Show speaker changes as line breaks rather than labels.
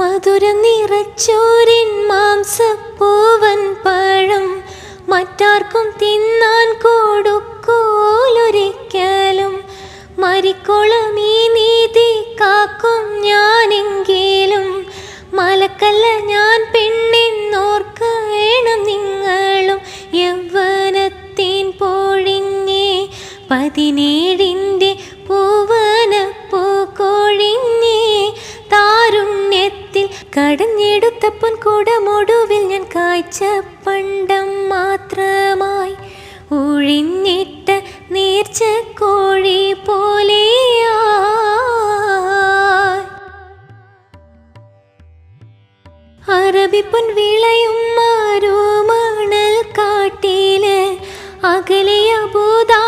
മധുരം നിറച്ചോരിൻ മാംസപ്പൂവൻ പഴം മറ്റാർക്കും തിന്നാൻ കൊടുക്കോലൊരിക്കലും. മരിക്കോളം ഈ നീതി കാക്കും ഞാനെങ്കിലും. മലക്കല്ല ഞാൻ പെണ്ണെന്നോർക്കണം നിങ്ങളും. യൗവനത്തിൻ പൊഴിഞ്ഞേ പതിനേഴിന്റെ താരുണ്യത്തിൽ കടഞ്ഞെടുത്തപ്പൻ കുടമൊടുവിൽ ഞാൻ കാഴ്ച പണ്ടം മാത്രമായി ഒഴിഞ്ഞിട്ട നേർച്ച കോഴി പോലെ അറബിപ്പൊൻ വിളയും മാറുമണൽ കാട്ടിൽ അകലെ അബൂദാ